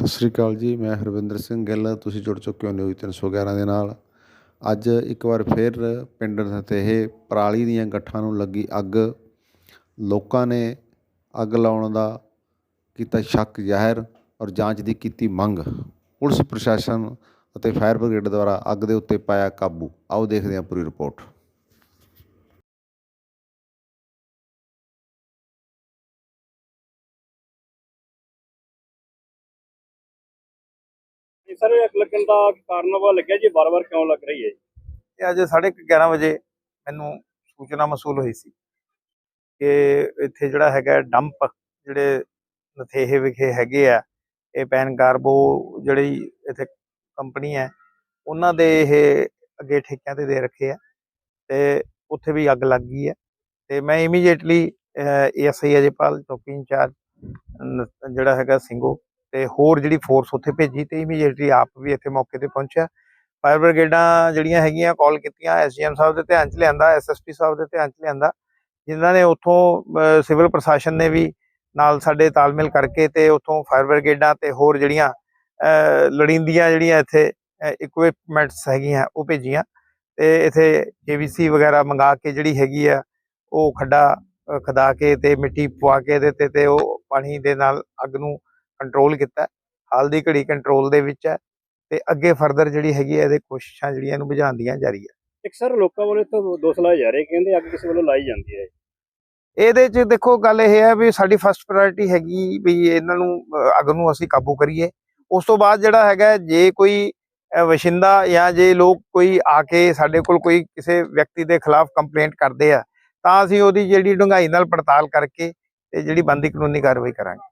ਸਤਿ ਸ੍ਰੀ ਅਕਾਲ ਜੀ, ਮੈਂ ਹਰਵਿੰਦਰ ਸਿੰਘ ਗਿੱਲ, ਤੁਸੀਂ ਜੁੜ ਚੁੱਕੇ ਹੋ ਨਿਊਜ਼ 311 ਦੇ ਨਾਲ। ਅੱਜ ਇੱਕ ਵਾਰ ਫਿਰ ਪਿੰਡ ਇਹ ਪਰਾਲੀ ਦੀਆਂ ਗੱਠਾਂ ਨੂੰ ਲੱਗੀ ਅੱਗ। ਲੋਕਾਂ ਨੇ ਅੱਗ ਲਾਉਣ ਦਾ ਕੀਤਾ ਸ਼ੱਕ ਜ਼ਾਹਿਰ ਔਰ ਜਾਂਚ ਦੀ ਕੀਤੀ ਮੰਗ। ਪੁਲਿਸ ਪ੍ਰਸ਼ਾਸਨ ਅਤੇ ਫਾਇਰ ਬ੍ਰਿਗੇਡ ਦੁਆਰਾ ਅੱਗ ਦੇ ਉੱਤੇ ਪਾਇਆ ਕਾਬੂ। ਆਓ ਦੇਖਦੇ ਹਾਂ ਪੂਰੀ ਰਿਪੋਰਟ। ਜੀ, ਸਰ ਅੱਗ ਲੱਗਣ ਦਾ ਕਾਰਨ ਵਾ ਲੱਗਿਆ ਜੀ, ਵਾਰ-ਵਾਰ ਕਿਉਂ ਲੱਗ ਰਹੀ ਹੈ ਜੀ? ਤੇ ਅੱਜ 11:30 ਵਜੇ ਮੈਨੂੰ ਸੂਚਨਾ ਮਸੂਲ ਹੋਈ ਸੀ ਕਿ ਇੱਥੇ ਜਿਹੜਾ ਹੈਗਾ ਡੰਪ ਜਿਹੜੇ ਨਥੇਹੇ ਵਿਖੇ ਹੈਗੇ ਆ, ਇਹ ਪੈਨ ਕਾਰਬੋ ਜਿਹੜੀ ਇੱਥੇ ਕੰਪਨੀ ਹੈ, ਉਹਨਾਂ ਦੇ ਇਹ ਅੱਗੇ ਠੇਕਿਆਂ ਤੇ ਦੇ ਰੱਖੇ ਆ ਤੇ ਉੱਥੇ ਵੀ ਅੱਗ ਲੱਗ ਗਈ ਹੈ ਤੇ ਮੈਂ ਇਮੀਡੀਏਟਲੀ ਏਐਸਆਈ ਅਜੇਪਾਲ ਚੌਕੀ ਇੰਚਾਰਜ ਜਿਹੜਾ ਹੈਗਾ ਸਿੰਘੋ ਤੇ ਹੋਰ ਜਿਹੜੀ ਫੋਰਸ ਉੱਥੇ ਭੇਜੀ ਤੇ ਇਮੀਡੀਏਟਲੀ ਆਪ ਵੀ ਇੱਥੇ ਮੌਕੇ ਤੇ ਪਹੁੰਚਿਆ। ਫਾਇਰ ਬ੍ਰਿਗੇਡਾਂ ਜਿਹੜੀਆਂ ਹੈਗੀਆਂ ਕਾਲ ਕੀਤੀਆਂ ਐਸਜੀਐਮ ਸਾਹਿਬ ਦੇ ਧਿਆਨ ਚ ਲਿਆਂਦਾ ਐਸਐਸਪੀ ਸਾਹਿਬ ਦੇ ਧਿਆਨ ਚ ਲਿਆਂਦਾ ਜਿਨ੍ਹਾਂ ਨੇ ਉੱਥੋਂ ਸਿਵਲ ਪ੍ਰਸ਼ਾਸਨ ਨੇ ਵੀ ਨਾਲ ਸਾਡੇ ਤਾਲਮੇਲ ਕਰਕੇ ਤੇ ਉੱਥੋਂ ਫਾਇਰ ਬ੍ਰਿਗੇਡਾਂ ਤੇ ਹੋਰ ਜਿਹੜੀਆਂ ਅਹ, ਲੋੜੀਂਦੀਆਂ ਜਿਹੜੀਆਂ ਇੱਥੇ ਇਕਵਿਪਮੈਂਟਸ ਹੈਗੀਆਂ ਉਹ ਭੇਜੀਆਂ। ਤੇ ਇੱਥੇ ਜੀਵੀਸੀ ਵਗੈਰਾ ਮੰਗਾ ਕੇ ਜਿਹੜੀ ਹੈਗੀ ਆ ਉਹ ਖੱਡਾ ਖਦਾ ਕੇ ਤੇ ਮਿੱਟੀ ਪਵਾ ਕੇ ਇਹਦੇ ਤੇ ਤੇ ਉਹ ਪਾਣੀ ਦੇ ਨਾਲ ਅੱਗ ਨੂੰ ਕੰਟਰੋਲ ਕੀਤਾ ਹਾਲ ਦੀ ਘੜੀ ਕੰਟਰੋਲ ਦੇ ਵਿੱਚ ਹੈ ਤੇ ਅੱਗੇ ਫਰਦਰ ਜਿਹੜੀ ਹੈਗੀ ਹੈ ਇਹਦੇ ਕੋਸ਼ਿਸ਼ਾਂ ਜਿਹੜੀਆਂ ਇਹਨੂੰ ਬੁਝਾਉਣ ਦੀਆਂ ਜਾਰੀ ਹੈ। ਇੱਕ ਸਰ ਲੋਕਾਂ ਵੱਲੋਂ ਤਾਂ ਦੋਸ਼ ਲਾਏ ਜਾ ਰਹੇ ਕਹਿੰਦੇ ਅੱਗ ਕਿਸੇ ਵੱਲੋਂ ਲਾਈ ਜਾਂਦੀ ਹੈ। ਇਹਦੇ 'ਚ ਦੇਖੋ ਗੱਲ ਇਹ ਹੈ ਵੀ ਸਾਡੀ ਫਸਟ ਪ੍ਰਾਇੋਰਟੀ ਹੈਗੀ ਵੀ ਇਹਨਾਂ ਨੂੰ ਅੱਗ ਨੂੰ ਅਸੀਂ ਕਾਬੂ ਕਰੀਏ। ਉਸ ਤੋਂ ਬਾਅਦ ਜਿਹੜਾ ਹੈਗਾ ਜੇ ਕੋਈ ਵਸ਼ਿੰਦਾ ਜਾਂ ਜੇ ਲੋਕ ਕੋਈ ਆ ਕੇ ਸਾਡੇ ਕੋਲ ਕੋਈ ਕਿਸੇ ਵਿਅਕਤੀ ਦੇ ਖਿਲਾਫ ਕੰਪਲੇਂਟ ਕਰਦੇ ਆ ਤਾਂ ਅਸੀਂ ਉਹਦੀ ਜਿਹੜੀ ਡੂੰਘਾਈ ਨਾਲ ਪੜਤਾਲ ਕਰਕੇ ਤੇ ਜਿਹੜੀ ਬੰਦੀ ਕਾਨੂੰਨੀ ਕਾਰਵਾਈ ਕਰਾਂਗੇ।